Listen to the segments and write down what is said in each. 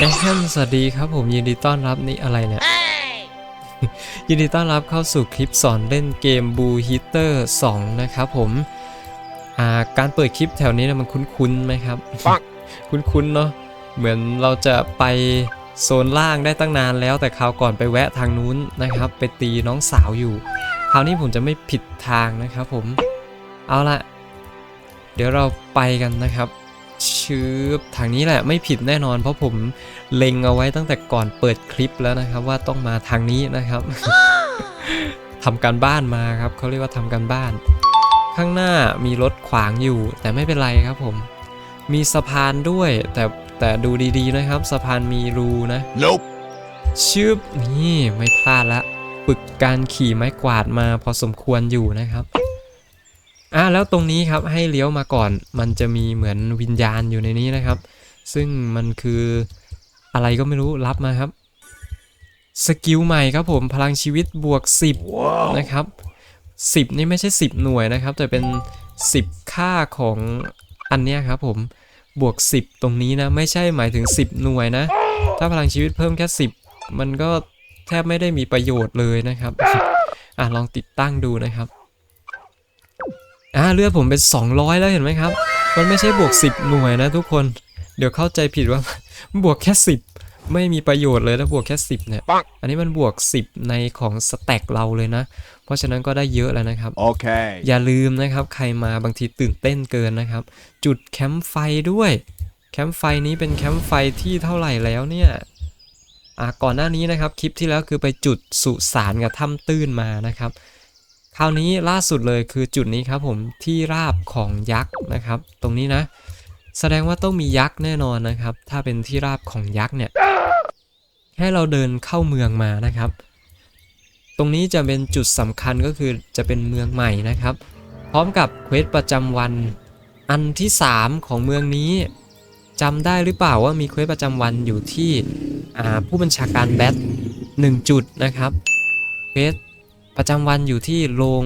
เอมสวัสดีครับผมยินดีต้อนรับนี่อะไรเนี่ย ยินดีต้อนรับเข้าสู่คลิปสอนเล่นเกม Blue Heater 2นะครับผมอ่าการเปิดคลิปแถวนี้นะมันคุ้นๆไหมครับปังคุ้นๆเนาะเหมือนเราจะไปโซนล่างได้ตั้งนานแล้วแต่คราวก่อนไปแวะทางนู้นนะครับ ไปตีน้องสาวอยู่ คราวนี้ผมจะไม่ผิดทางนะครับผมเอาละเดี๋ยวเราไปกันนะครับ ชืบทางนี้แหละไม่ผิดแน่นอน เพราะผมเล็งเอาไว้ตั้งแต่ก่อนเปิดคลิปแล้วนะครับ ว่าต้องมาทางนี้นะครับทำการบ้านมาครับเขาเรียกว่าทำการบ้าน ข้างหน้ามีรถขวางอยู่ แต่ไม่เป็นไรครับผม มีสะพานด้วย แต่แต่ดูดีๆนะครับ สะพานมีรูนะ Nope. ชืบนี่ไม่พลาดละฝึกการขี่ไม้กวาดมาพอสมควรอยู่นะครับ อะแล้วตรงนี้ครับให้เลี้ยวมาก่อน มันจะมีเหมือนวิญญาณอยู่ในนี้นะครับ ซึ่งมันคืออะไรก็ไม่รู้รับมาครับสกิลใหม่ครับผมพลังชีวิตบวก 10นะครับ 10 นี่ไม่ใช่ 10 หน่วยนะครับ แต่เป็น 10 ค่าของอันเนี้ยครับผมบวก 10 ตรงนี้นะ ไม่ใช่หมายถึง 10 หน่วยนะ ถ้าพลังชีวิตเพิ่มแค่ 10 มันก็แทบไม่ได้มีประโยชน์เลยนะครับ อะลองติดตั้งดูนะครับ อ่าเลือดผมเป็น 200 แล้วเห็นไหมครับ มันไม่ใช่บวก 10 หน่วยนะทุกคน เดี๋ยวเข้าใจผิดว่า บวกแค่ 10 ไม่มีประโยชน์เลยถ้าบวกแค่ 10 เนี่ยปังอันนี้มันบวก 10 ในของสแต็กเราเลยนะ เพราะฉะนั้นก็ได้เยอะแล้วนะครับ Okay. อย่าลืมนะครับ ใครมาบางทีตื่นเต้นเกินนะครับ จุดแคมป์ไฟด้วย แคมป์ไฟนี้เป็นแคมป์ไฟที่เท่าไหร่แล้วเนี่ยอ่าก่อนหน้านี้นะครับคลิปที่แล้วคือไปจุดสุสานกับถ้ำตื้นมานะครับค ราวนี้ล่าสุดเลยคือจุดนี้ครับผมที่ราบของยักษ์นะครับ ตรงนี้นะ แสดงว่าต้องมียักษ์แน่นอนนะครับ ถ้าเป็นที่ราบของยักษ์เนี่ยให้เราเดินเข้าเมืองมานะครับ ตรงนี้จะเป็นจุดสำคัญก็คือจะเป็นเมืองใหม่นะครับ พร้อมกับเควสประจำวันอันที่ 3 ของเมืองนี้จำได้หรือเปล่าว่ามีเควสประจำวันอยู่ที่ผู้บัญชาการแบทหนึ่งจุดนะครับเควส ประจำวันอยู่ที่โรง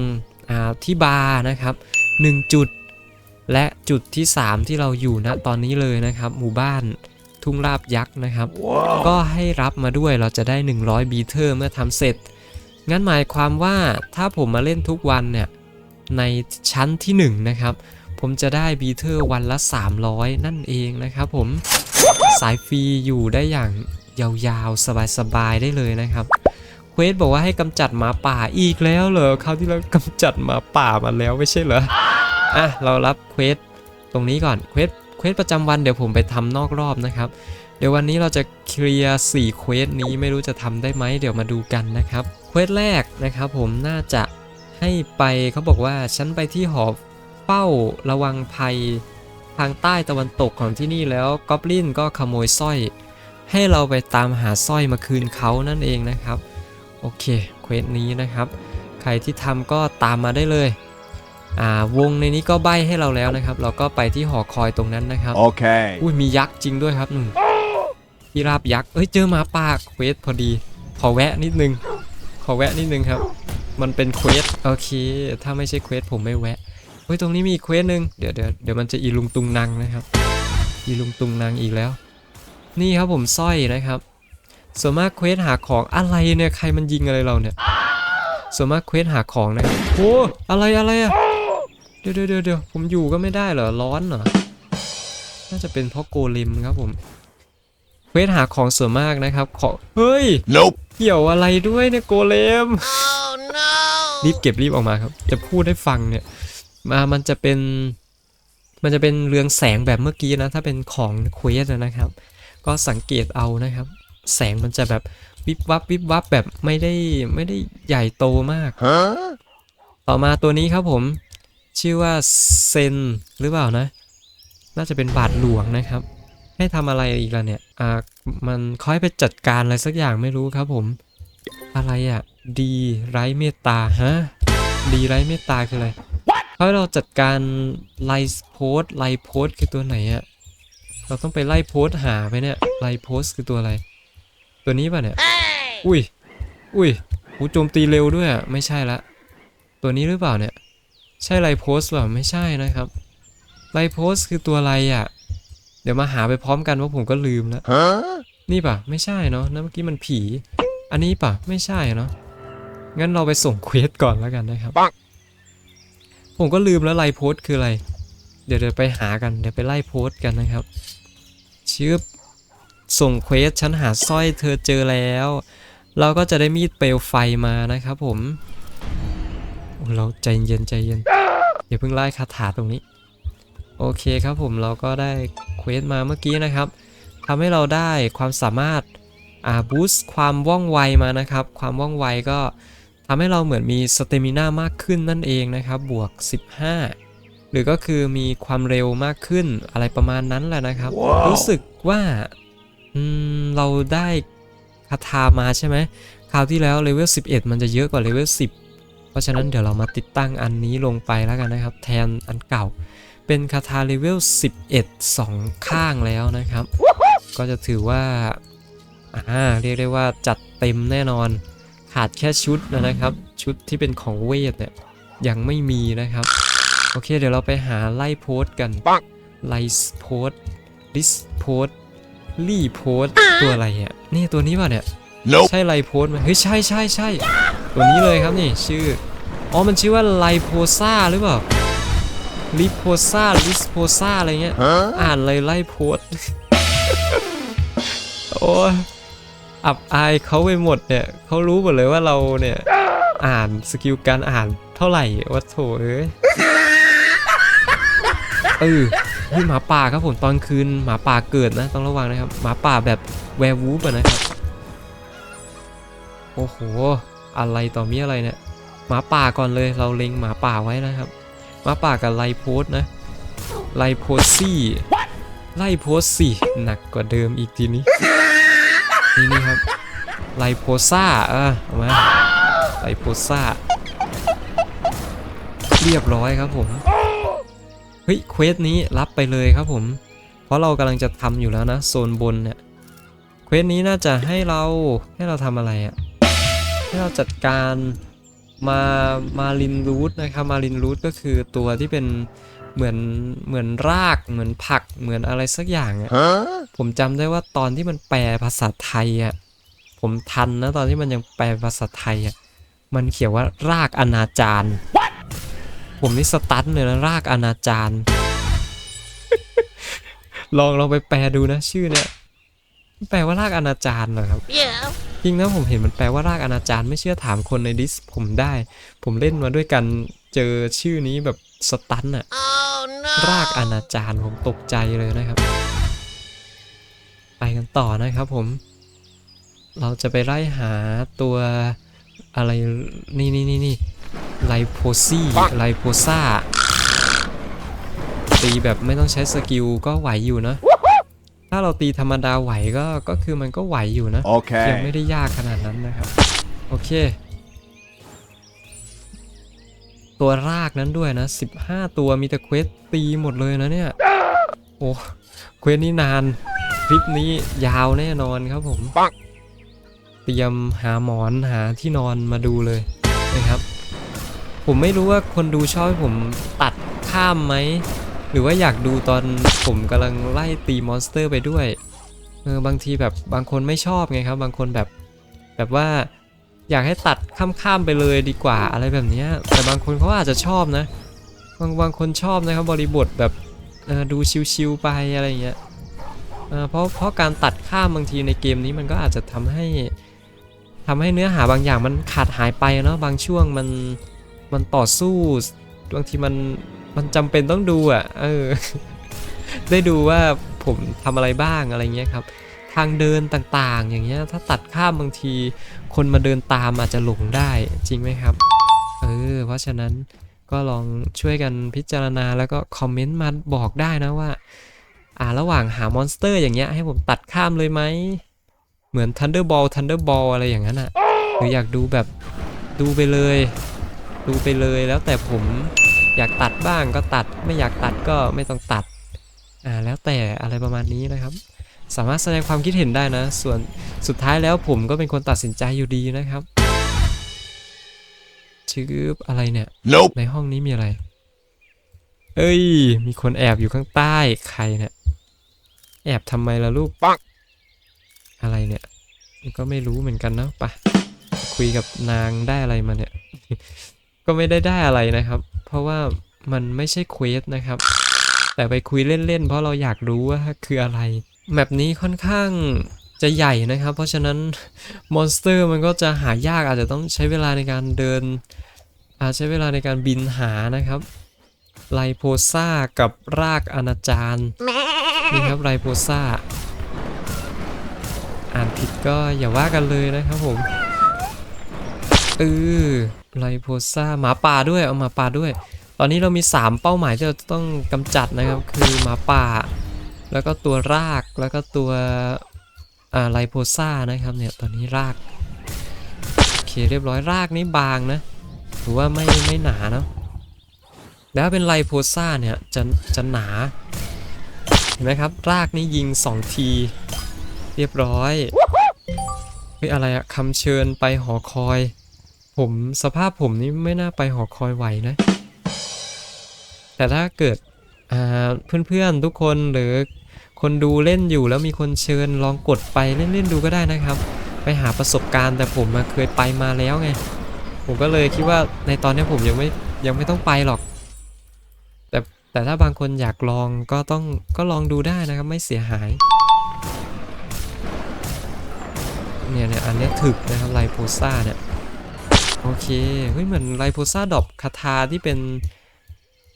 อ่าที่บาร์นะครับหนึ่งจุด และจุดที่ 3 ที่เราอยู่ณตอนนี้เลยนะครับ หมู่บ้านทุ่งราบยักษ์นะครับ Wow. ก็ให้รับมาด้วยเราจะได้ 100 บีเทอร์เมื่อทำเสร็จ งั้นหมายความว่าถ้าผมมาเล่นทุกวันเนี่ยในชั้นที่1นะครับผมจะได้บีเทอร์วันละ 300 นั่นเองนะครับผมสายฟรีอยู่ได้อย่างยาวๆ สบายๆ ได้เลยนะครับ เควสบอกว่าให้กำจัดหมาป่าอีกแล้วเหรอคราวที่เรากำจัดหมาป่ามาแล้วไม่ใช่เหรออะเรารับเควสตรงนี้ก่อนเควสเควสประจำวันเดี๋ยวผมไปทำนอกรอบนะครับ เดี๋ยววันนี้เราจะเคลียร์4เควสนี้ไม่รู้จะทำได้ไหมเดี๋ยวมาดูกันนะครับเควสแรกนะครับ ผมน่าจะให้ไปเขาบอกว่าฉันไปที่หอเฝ้าระวังภัยทางใต้ตะวันตกของที่นี่แล้วกอบลินก็ขโมยสร้อย ให้เราไปตามหาสร้อยมาคืนเขานั่นเองนะครับ โอเคเควสนี้นะครับ ใครที่ทำก็ตามมาได้เลย อ่าวงในนี้ก็ใบให้เราแล้วนะครับ เราก็ไปที่หอคอยตรงนั้นนะครับ Okay. อุ้ยมียักษ์จริงด้วยครับหนุ่มที่ราบยักษ์เอ้ยเจอหมาป่าเควสพอดี ขอแวะนิดนึง ขอแวะนิดนึงครับ มันเป็นเควสโอเค ถ้าไม่ใช่เควสผมไม่แวะเฮ้ยตรงนี้มีอีกเควสหนึ่งเดี๋ยวเดี๋ยวเดี๋ยวมันจะอีลุงตุงนางนะครับ อีลุงตุงนางอีกแล้ว นี่ครับผมสร้อยนะครับ ส่วนมากเควสหาของอะไรเนี่ยใครมันยิงอะไรเราเนี่ยส่วนมากเควสหาของนะครับโอ้อะไรอะไรอะเดี๋ยวเดี๋ยวเดี๋ยวเดี๋ยวผมอยู่ก็ไม่ได้เหรอร้อนเหรอน่าจะเป็นเพราะโกเลมครับผมเควสหาของส่วนมากนะครับขอเฮ้ย Nope. เกี่ยวอะไรด้วยเนี่ยโกเลมรีบเก็บรีบออกมาครับ จะพูดให้ฟังเนี่ยมามันจะเป็นมันจะเป็นเรืองแสงแบบเมื่อกี้นะ ถ้าเป็นของเควสนะครับ ก็สังเกตเอานะครับ แสงมันจะแบบวิบวับวิบวับแบบไม่ได้ไม่ได้ใหญ่โตมาก Huh? ต่อมาตัวนี้ครับผม ชื่อว่าเซนหรือเปล่านะ น่าจะเป็นบาทหลวงนะครับ ให้ทำอะไรอีกล่ะเนี่ย อ่า มันค่อยไปจัดการอะไรสักอย่างไม่รู้ครับผม อะไรอะ่ะ ดีไร้เมตตาฮะ ดีไร้เมตตาคืออะไรเขาให้เราจัดการไลฟ์โพสไลฟ์โพสคือตัวไหนอะ่ะเราต้องไปไล่โพสต์หาไปเนี่ยไลฟ์โพสคือตัวอะไร ตัวนี้ป่ะเนี่ย อุ้ย อุ้ยหูโจมตีเร็วด้วยอะไม่ใช่ละ ตัวนี้หรือเปล่าเนี่ย ใช่ไลโพสเปล่าไม่ใช่นะครับ ไลโพสคือตัวอะไรอะ่ะ เดี๋ยวมาหาไปพร้อมกันว่าผมก็ลืมแล้ว Huh? นี่ป่ะ ไม่ใช่เนาะนั่นเมื่อกี้มันผี อันนี้ป่ะ ไม่ใช่เนาะ งั้นเราไปส่งเควสก่อนแล้วกันนะครับ ผมก็ลืมแล้วไลน์โพสต์คืออะไร เดี๋ยวเดี๋ยวไปหากัน เดี๋ยวไปไล่โพสต์กันนะครับชื่อ ส่งเควสฉันหาสร้อยเธอเจอแล้ว เราก็จะได้มีดเปลวไฟมานะครับผม เราใจเย็นใจเย็นอย่าเพิ่งไล่คาถาตรงนี้ โอเคครับผมเราก็ได้เควสมาเมื่อกี้นะครับทำให้เราได้ความสามารถอ่าบูสต์ความว่องไวมานะครับ ความว่องไวก็ทำให้เราเหมือนมีสเตมิน่ามากขึ้นนั่นเองนะครับ บวก 15 หรือก็คือมีความเร็วมากขึ้นอะไรประมาณนั้นแหละนะครับรู้สึกว่า อืม เราได้คาถามาใช่ไหมคราวที่แล้วเลเวล11 มันจะเยอะกว่าเลเวล10 เพราะฉะนั้นเดี๋ยวเรามาติดตั้งอันนี้ลงไปแล้วกันนะครับ แทนอันเก่า เป็นคาถาเลเวล11 2 ข้างแล้วนะครับ ก็จะถือว่าอ่าเรียกได้ว่าจัดเต็มแน่นอน ขาดแค่ชุดนะครับ ชุดที่เป็นของเวทเนี่ยยังไม่มีนะครับ โอเคเดี๋ยวเราไปหาไล่โพสต์กันไลส์โพสต์ลิสโพสต์ ลี่โพสต์ตัวอะไรอะนี่ตัวนี้ป่ะเนี่ย Nope. ใช่ไลโพสไหมเฮ้ยใช่ใช่ใช่ตัวนี้เลยครับนี่ชื่อ อ๋อมันชื่อว่าไลโพซาหรือเปล่าลิโพซาลิสโพซาอะไรเงี้ย Huh? อ่านเลยไล่โพสต์โอ้ยอับอายเขาไปหมดเนี่ยเขารู้หมดเลยว่าเราเนี่ยอ่านสกิลการอ่านเท่าไหร่วัดโถเอ้ยเออ นี่หมาป่าครับผมตอนคืนหมาป่าเกิดนะต้องระวังนะครับหมาป่าแบบแวร์วูฟอะนะครับโอ้โหอะไรต่อมีอะไรเนี่ยหมาป่าก่อนเลยเราเล็งหมาป่าไว้นะครับหมาป่ากับไลโพสนะไลโพซี่ไลโพสสี่หนักกว่าเดิมอีกทีนี้นี่นี่ครับไลโพซ่าเออเอามาไลโพซ่าเรียบร้อยครับผม เฮ้ยเควสนี้รับไปเลยครับผม เพราะเรากำลังจะทำอยู่แล้วนะโซนบนเนี่ยเควสนี้น่าจะให้เราให้เราทำอะไรอะ่ะให้เราจัดการมามารินรูทนะครับมารินรูทก็คือตัวที่เป็นเหมือนเหมือนรากเหมือนผักเหมือนอะไรสักอย่างอะ Huh? ผมจำได้ว่าตอนที่มันแปลภาษาไทยอะผมทันนะตอนที่มันยังแปลภาษาไทยอะมันเขียนว่ารากอนาจาร ผมนี่สตันเลยนะรากอนาจารลองลองไปแปลดูนะ ชื่อเนี่ยมันแปลว่ารากอนาจารเหรอครับ Yeah. จริงนะผมเห็นมันแปลว่ารากอนาจารไม่เชื่อถามคนในดิสผมได้ ผมเล่นมาด้วยกันเจอชื่อนี้แบบสตันอะ Oh no. รากอนาจารผมตกใจเลยนะครับ ไปกันต่อนะครับผม เราจะไปไล่หาตัวอะไรนี่นี่นี่นี่ ไลโพซี่ไลโพซ่าตีแบบไม่ต้องใช้สกิลก็ไหวอยู่นะ ถ้าเราตีธรรมดาไหวก็ก็คือมันก็ไหวอยู่นะยังไม่ Okay. ได้ยากขนาดนั้นนะครับ โอเค ตัวรากนั้นด้วยนะ 15 ตัวมีแต่เควสตีหมดเลยนะเนี่ย โอ้เควสนี้นาน คลิปนี้ยาวแน่นอนครับผมปังเตรียมหาหมอนหาที่นอนมาดูเลยนะครับ ผมไม่รู้ว่าคนดูชอบให้ผมตัดข้ามไหม หรือว่าอยากดูตอนผมกำลังไล่ตีมอนสเตอร์ไปด้วยเออบางทีแบบบางคนไม่ชอบไงครับ บางคนแบบแบบว่าอยากให้ตัดข้ามๆไปเลยดีกว่าอะไรแบบนี้แต่บางคนเขาอาจจะชอบนะ บางบางคนชอบนะครับบริบทแบบดูชิวๆไปอะไรเงี้ยเเพราะเพราะการตัดข้ามบางทีในเกมนี้มันก็อาจจะทำให้ทำให้เนื้อหาบางอย่างมันขาดหายไปเนาะบางช่วงมัน มันต่อสู้บางทีมันมันจำเป็นต้องดูอะเออ ได้ดูว่าผมทำอะไรบ้างอะไรเงี้ยครับ ทางเดินต่างๆ อย่างเงี้ยถ้าตัดข้ามบางที คนมาเดินตามอาจจะหลงได้จริงไหมครับเออเพราะฉะนั้นก็ลองช่วยกันพิจารณาแล้วก็คอมเมนต์มาบอกได้นะว่า อ่าระหว่างหามอนสเตอร์อย่างเงี้ยให้ผมตัดข้ามเลยไหม เหมือน Thunderball Thunderball อะไรอย่างนั้นอะหรืออยากดูแบบดูไปเลย ดูไปเลยแล้วแต่ผมอยากตัดบ้างก็ตัดไม่อยากตัดก็ไม่ต้องตัดอ่าแล้วแต่อะไรประมาณนี้นะครับ สามารถแสดงความคิดเห็นได้นะ ส่วนสุดท้ายแล้วผมก็เป็นคนตัดสินใจอยู่ดีนะครับชื่ออะไรเนี่ย Nope. ในห้องนี้มีอะไร เอ้ย มีคนแอบอยู่ข้างใต้ใครเนี่ยแอบทำไมล่ะลูกปังใครเนี่ยก็ไม่รู้เหมือนกันเนาะไปคุยกับนางได้อะไรมาเนี่ย ก็ไม่ได้ได้อะไรนะครับ เพราะว่ามันไม่ใช่เควสนะครับ แต่ไปคุยเล่นๆ เพราะเราอยากรู้ว่าคืออะไร แมปนี้ค่อนข้างจะใหญ่นะครับ เพราะฉะนั้นมอนสเตอร์มันก็จะหายากอาจจะต้องใช้เวลาในการเดิน อาจใช้เวลาในการบินหานะครับไลโพซ่ากับรากอนาจารนี่ครับไลโพซ่า อ่านผิดก็อย่าว่ากันเลยนะครับผม เออไลโพซ่าหมาป่าด้วยเอาหมาป่าด้วย ตอนนี้เรามี 3 เป้าหมายที่เราต้องกำจัดนะครับ คือหมาป่า แล้วก็ตัวรากแล้วก็ตัวอ่าไลโพซ่านะครับเนี่ยตอนนี้รากโอเคเรียบร้อยรากนี่บางนะถือว่าไม่ไม่หนาเนาะแล้วเป็นไลโพซ่าเนี่ยจะจะหนาเห็นไหมครับ รากนี่ยิง 2 ที เรียบร้อยเฮ้ยอะไรอะคำเชิญไปหอคอย ผมสภาพผมนี่ไม่น่าไปหอคอยไหวนะ แต่ถ้าเกิดเพื่อนๆทุกคนหรือคนดูเล่นอยู่แล้วมีคนเชิญลองกดไปเล่นๆดูก็ได้นะครับ ไปหาประสบการณ์แต่ผมมาเคยไปมาแล้วไง ผมก็เลยคิดว่าในตอนนี้ผมยังไม่ยังไม่ต้องไปหรอก แต่แต่ถ้าบางคนอยากลองก็ต้องก็ลองดูได้นะครับไม่เสียหายเนี่ยเนี่ยอันนี้ถึกนะครับไลโพซ่าเนี่ย โอเค เฮ้ยเหมือนไลโพซ่าดอกคาถาที่เป็น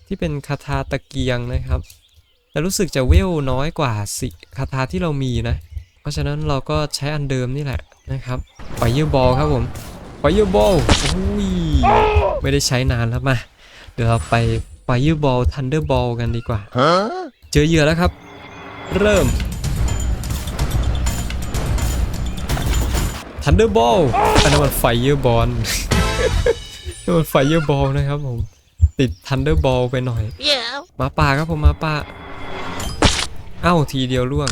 ที่เป็นคาถาตะเกียงนะครับ แต่รู้สึกจะเวลน้อยกว่าสิคาถาที่เรามีนะ เพราะฉะนั้นเราก็ใช้อันเดิมนี่แหละนะครับไฟเยอร์บอลครับผมไฟเยอร์บอลอุ้ยไม่ได้ใช้นานแล้วมา เดี๋ยวเราไปไฟเยอร์บอลทันเดอร์บอลกันดีกว่าเจอเหยื่อแล้วครับ เริ่มทันเดอร์บอลอันนั้นมันไฟเยอร์บอล นั่นมันไฟเยอร์บอลนะครับผม ติดทันเดอร์บอลไปหน่อย Yeah. หมาป่าครับผมหมาป่า เอ้าทีเดียวล่วง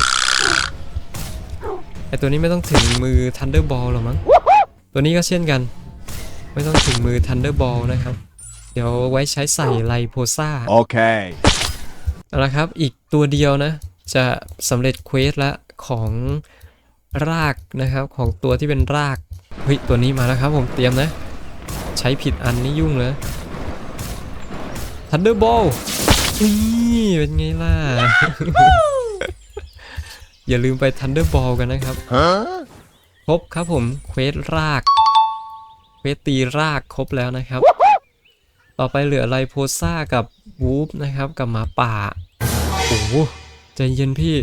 ไอตัวนี้ไม่ต้องถึงมือทันเดอร์บอลหรอกมั้ง ตัวนี้ก็เช่นกัน ไม่ต้องถึงมือทันเดอร์บอลนะครับ เดี๋ยวไว้ใช้ใส่ไลโพซ่า Okay. เอาละครับ อีกตัวเดียวนะ จะสำเร็จเควสละของรากนะครับของตัวที่เป็นราก เฮ้ย ตัวนี้มาแล้วครับผมเตรียมนะ ใช้ผิดอันนี่ยุ่งเลยทันเดอร์บอลนี่เป็นไงล่ะ อย่าลืมไปทันเดอร์บอลกันนะครับครบครับผมเควสรากเควสตีรากครบแล้วนะครับ ต่อไปเหลือไลโพซ่ากับวูฟนะครับกับหมาป่าโอ้ใจเย็นพี่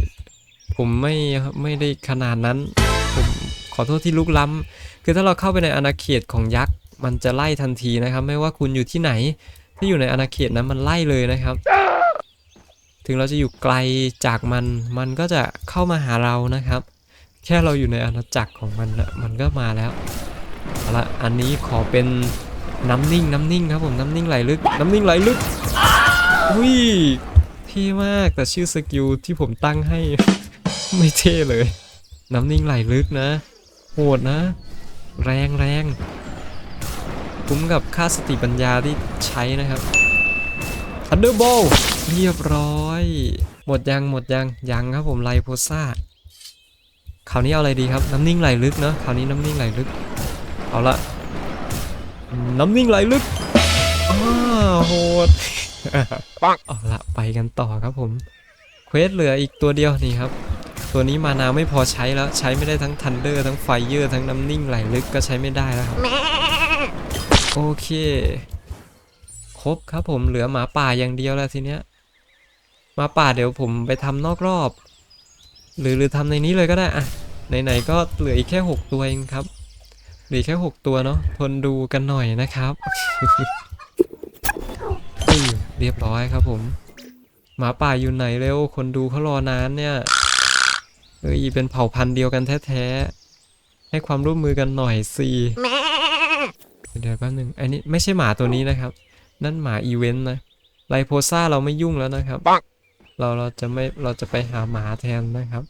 ผมไม่ไม่ได้ขนาดนั้น ผมขอโทษที่ลุกล้ำคือถ้าเราเข้าไปในอาณาเขตของยักษ์ มันจะไล่ทันทีนะครับ ไม่ว่าคุณอยู่ที่ไหนที่อยู่ในอาณาเขตนั้นมันไล่เลยนะครับ ถึงเราจะอยู่ไกลจากมันมันก็จะเข้ามาหาเรานะครับ แค่เราอยู่ในอาณาจักรของมันนะมันก็มาแล้วเอาละอันนี้ขอเป็นน้ำนิ่งน้ำนิ่งครับผมน้ำนิ่งไหลลึกน้ำนิ่งไหลลึกอุ้ยเท่มากแต่ชื่อสกิลที่ผมตั้งให้ ไม่เท่เลย น้ำนิ่งไหลลึกนะโหดนะ แรงแรง คุ้มกับค่าสติปัญญาที่ใช้นะครับ Thunderbolt เรียบร้อย หมดยังหมดยังยังครับผมไลโพซ่าคราวนี้เอาอะไรดีครับ น้ำนิ่งไหลลึกเนอะคราวนี้น้ำนิ่งไหลลึก เอาละน้ำนิ่งไหลลึกอ้าวโหดปังเอาละไปกันต่อครับผมเควสเหลืออีกตัวเดียวนี่ครับ ตัวนี้มานาไม่พอใช้แล้วใช้ไม่ได้ทั้งทันเดอร์ทั้งไฟเยอร์ทั้งน้ำนิ่งไหลลึกก็ใช้ไม่ได้แล้วครับ โอเค ครบครับผมเหลือหมาป่าอย่างเดียวแล้วทีเนี้ยหมาป่าเดี๋ยวผมไปทำนอกรอบ หรือหรือทำในนี้เลยก็ได้อะไหนๆก็เหลืออีกแค่ 6 ตัวเองครับเหลือแค่ 6 ตัวเนาะทนดูกันหน่อยนะครับเรียบร้อยครับผม หมาป่าอยู่ไหนเร็ว คนดูเขารอนานเนี่ยเอ้ยเป็นเผ่าพันธุ์เดียวกันแท้ๆให้ความร่วมมือกันหน่อยสิ เดี๋ยวแป๊บนึงอันนี้ไม่ใช่หมาตัวนี้นะครับ นั่นหมาอีเวนต์นะไลโพซ่าเราไม่ยุ่งแล้วนะครับปังเราเราจะไม่เราจะไปหาหมาแทนนะครับ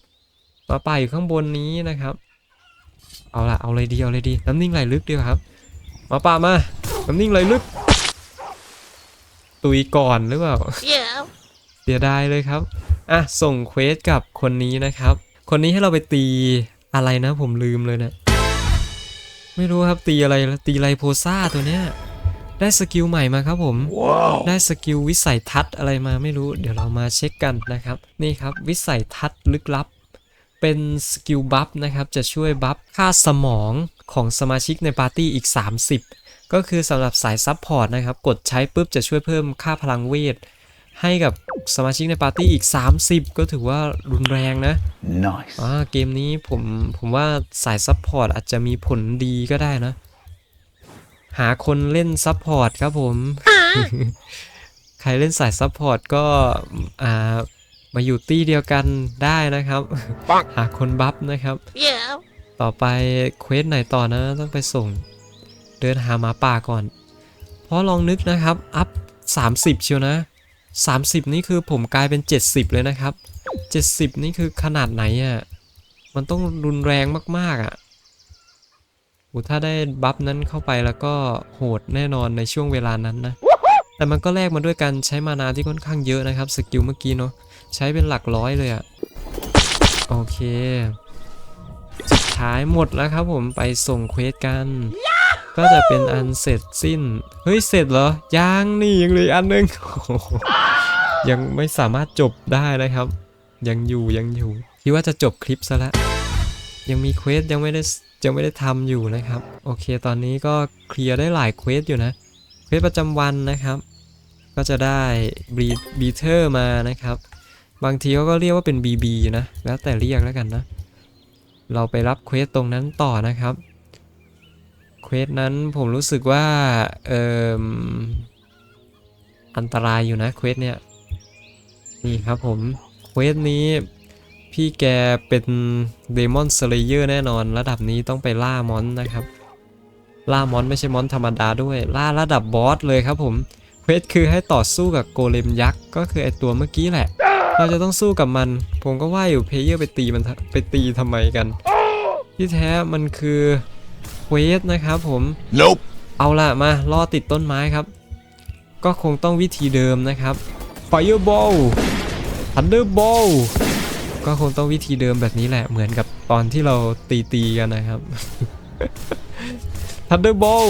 หมาป่าอยู่ข้างบนนี้นะครับ เอาละเอาเลยดีเอาเลยดี น้ำนิ่งไหลลึกดีกว่าครับหมาป่ามา น้ำนิ่งไหลลึก ตุยก่อนหรือเปล่า Yeah. เสียดายเลยครับอะส่งเควสกับคนนี้นะครับ คนนี้ให้เราไปตีอะไรนะผมลืมเลยเนะี่ย ไม่รู้ครับตีอะไรแล้วตีไรโพซ่าตัวเนี้ยได้สกิลใหม่มาครับผมได้สกิลวิสัยทัศน์อะไรมาไม่รู้ เดี๋ยวเรามาเช็คกันนะครับ นี่ครับวิสัยทัศน์ลึกลับ เป็นสกิลบัฟนะครับ จะช่วยบัฟค่าสมองของสมาชิกในปาร์ตี้อีก 30 ก็คือสำหรับสายซับพอร์ตนะครับ กดใช้ปุ๊บจะช่วยเพิ่มค่าพลังเวท ให้กับสมาชิกในปาร์ตี้อีก 30 ก็ถือว่ารุนแรงนะ Nice. อ่าเกมนี้ผมผมว่าสายซับพอร์ตอาจจะมีผลดีก็ได้นะ หาคนเล่นซับพอร์ตครับผม ใครเล่นสายซับพอร์ตก็อ่ามาอยู่ตี้เดียวกันได้นะครับ หาคนบัฟนะครับ Yeah. ต่อไปเควสไหนต่อนะต้องไปส่ง เดินหาหมาป่าก่อน เพราะลองนึกนะครับ อัพ 30 เชียวนะ 30 นี่คือผมกลายเป็น 70 เลยนะครับ 70 นี่คือขนาดไหนอะ่ะ มันต้องรุนแรงมากๆอะ่ะโหถ้าได้บัฟนั้นเข้าไปแล้วก็โหดแน่นอนในช่วงเวลานั้นนะ แต่มันก็แลกมาด้วยการใช้มานาที่ค่อนข้างเยอะนะครับ สกิลเมื่อกี้เนาะ ใช้เป็นหลักร้อยเลยอะ่ะ โอเค สุดท้ายหมดแล้วครับผมไปส่งเควสกัน ก็จะเป็นอันเสร็จสิ้น เฮ้ย เสร็จเหรอ ยังนี่ยังเหลยอันนึง ยังไม่สามารถจบได้นะครับ ยังอยู่ยังอยู่ คิดว่าจะจบคลิปซะละ ยังมีเควสยังไม่ได้ยังไม่ได้ทำอยู่นะครับ โอเค ตอนนี้ก็เคลียร์ได้หลายเควสอยู่นะ เควสประจำวันนะครับ ก็จะได้บีบีเทอร์มานะครับ บางทีเขาก็เรียกว่าเป็น BB นะ แล้วแต่เรียกแล้วกันนะ เราไปรับเควสตรงนั้นต่อนะครับ เควสนั้นผมรู้สึกว่า เอ่อ อันตรายอยู่นะเควสเนี่ย นี่ครับผม เควสนี้พี่แกเป็นเดมอนสเลเยอร์แน่นอน ระดับนี้ต้องไปล่ามอนนะครับ ล่ามอนไม่ใช่มอนธรรมดาด้วย ล่าระดับบอสเลยครับผม เควสคือให้ต่อสู้กับโกเลมยักษ์ ก็คือไอตัวเมื่อกี้แหละ เราจะต้องสู้กับมัน ผมก็ว่าอยู่เพลเยอร์ไปตีมันไปตีทำไมกัน ที่แท้มันคือ เควสนะครับผม Nope. เอาล่ะมาล่อติดต้นไม้ครับ ก็คงต้องวิธีเดิมนะครับ Fireball Thunderball ก็คงต้องวิธีเดิมแบบนี้แหละเหมือนกับตอนที่เราตีตีๆกันนะครับ Thunderball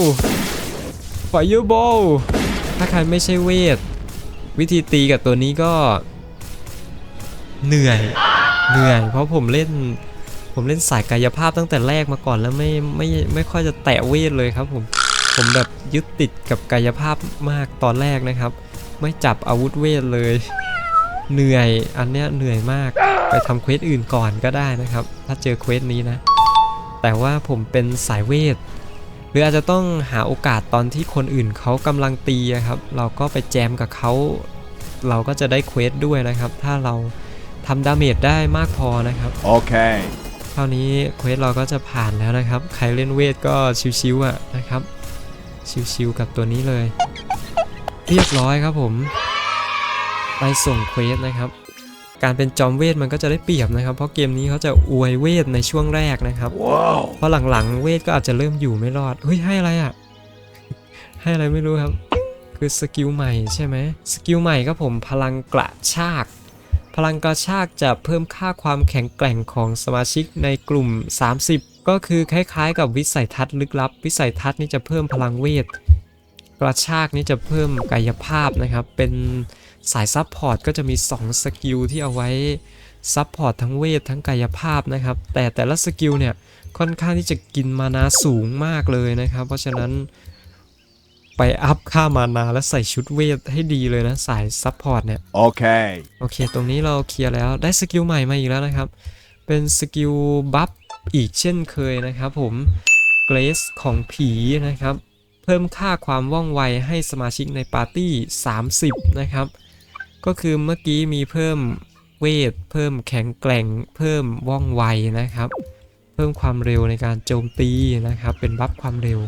Fireball ถ้าใครไม่ใช่เวท วิธีตีกับตัวนี้ก็ เหนื่อย เหนื่อย เพราะผมเล่น ผมเล่นสายกายภาพตั้งแต่แรกมาก่อนแล้วไม่ไม่ไม่ค่อยจะแตะเวทเลยครับผม ผมแบบยึดติดกับกายภาพมากตอนแรกนะครับ ไม่จับอาวุธเวทเลย เหนื่อยอันเนี้ยเหนื่อยมากไปทำเควสอื่นก่อนก็ได้นะครับ ถ้าเจอเควสนี้นะ แต่ว่าผมเป็นสายเวทหรืออาจจะต้องหาโอกาสตอนที่คนอื่นเขากำลังตีอะครับ เราก็ไปแจมกับเขาเราก็จะได้เควสด้วยนะครับ ถ้าเราทำดาเมจได้มากพอนะครับ Okay. เท่านี้เควสเราก็จะผ่านแล้วนะครับ ใครเล่นเวทก็ชิวๆอะนะครับ ชิวๆกับตัวนี้เลย เรียบร้อยครับผม ไปส่งเควสนะครับ การเป็นจอมเวทมันก็จะได้เปรียบนะครับ เพราะเกมนี้เขาจะอวยเวทในช่วงแรกนะครับ Whoa. เพราะหลังๆเวทก็อาจจะเริ่มอยู่ไม่รอด เฮ้ยให้อะไรอะ ให้อะไรไม่รู้ครับ คือสกิลใหม่ใช่ไหมสกิลใหม่ครับผมพลังกระชาก พลังกระชากจะเพิ่มค่าความแข็งแกร่งของสมาชิกในกลุ่ม 30 ก็คือคล้ายๆ กับวิสัยทัศน์ลึกลับ วิสัยทัศน์นี่จะเพิ่มพลังเวท กระชากนี่จะเพิ่มกายภาพนะครับ เป็นสายซับพอร์ตก็จะมี 2 สกิลที่เอาไว้ซับพอร์ตทั้งเวททั้งกายภาพนะครับ แต่แต่ละสกิลเนี่ยค่อนข้างที่จะกินมานาสูงมากเลยนะครับ เพราะฉะนั้น ไปอัพค่ามานาและใส่ชุดเวทให้ดีเลยนะ สายซับพอร์ตเนี่ย Okay. โอเค ตรงนี้เราเคลียร์แล้วได้สกิลใหม่มาอีกแล้วนะครับ เป็นสกิลบัฟอีกเช่นเคยนะครับผมเกรสของผีนะครับ เพิ่มค่าความว่องไวให้สมาชิกในปาร์ตี้ 30 นะครับ ก็คือเมื่อกี้มีเพิ่มเวท เพิ่มแข็งแกร่ง เพิ่มว่องไวนะครับ เพิ่มความเร็วในการโจมตีนะครับ เป็นบัฟความเร็ว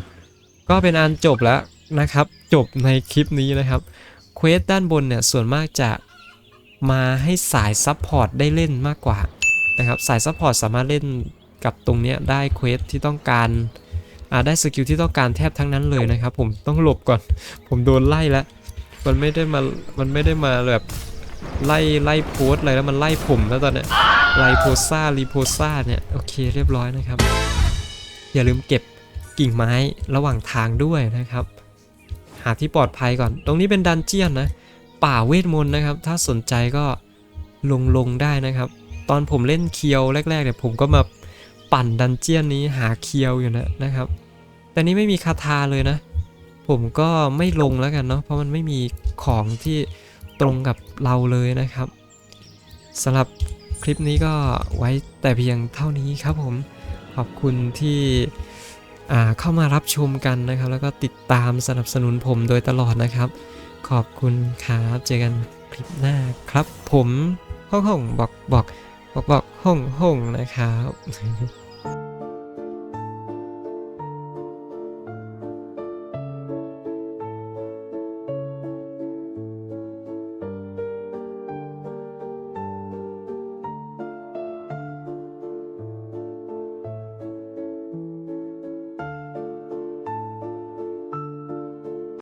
ก็เป็นอันจบแล้ว นะครับจบในคลิปนี้นะครับเควสด้านบนเนี่ยส่วนมากจะมาให้สายซัพพอร์ตได้เล่นมากกว่านะครับสายซัพพอร์ตสามารถเล่นกับตรงนี้ได้เควสที่ต้องการอ่าได้สกิลที่ต้องการแทบทั้งนั้นเลยนะครับ ผมต้องหลบก่อน ผมโดนไล่แล้วมันไม่ได้มามันไม่ได้มาแบบไล่ไล่โพสอะไรแล้วมันไล่ผมแล้วตอนเนี้ยไลโพซ่ารีโพซ่าเนี่ยโอเคเรียบร้อยนะครับ อย่าลืมเก็บกิ่งไม้ระหว่างทางด้วยนะครับาที่ปลอดภัยก่อน ตรงนี้เป็นดันเจียนนะ ป่าเวทมนต์นะครับ ถ้าสนใจก็ลงลงได้นะครับ ตอนผมเล่นเคียวแรกๆเนี่ยผมก็มาปั่นดันเจียนนี้หาเคียวอยู่นะนะครับ แต่นี้ไม่มีคาถาเลยนะ ผมก็ไม่ลงแล้วกันเนาะ เพราะมันไม่มีของที่ตรงกับเราเลยนะครับสำหรับคลิปนี้ก็ไว้แต่เพียงเท่านี้ครับผม ขอบคุณที่ เข้ามารับชมกันนะครับ แล้วก็ติดตามสนับสนุนผมโดยตลอดนะครับ ขอบคุณครับเจอกันคลิปหน้าครับผมห้องห้องบอกบอกบอกบอกห้องห้องนะครับ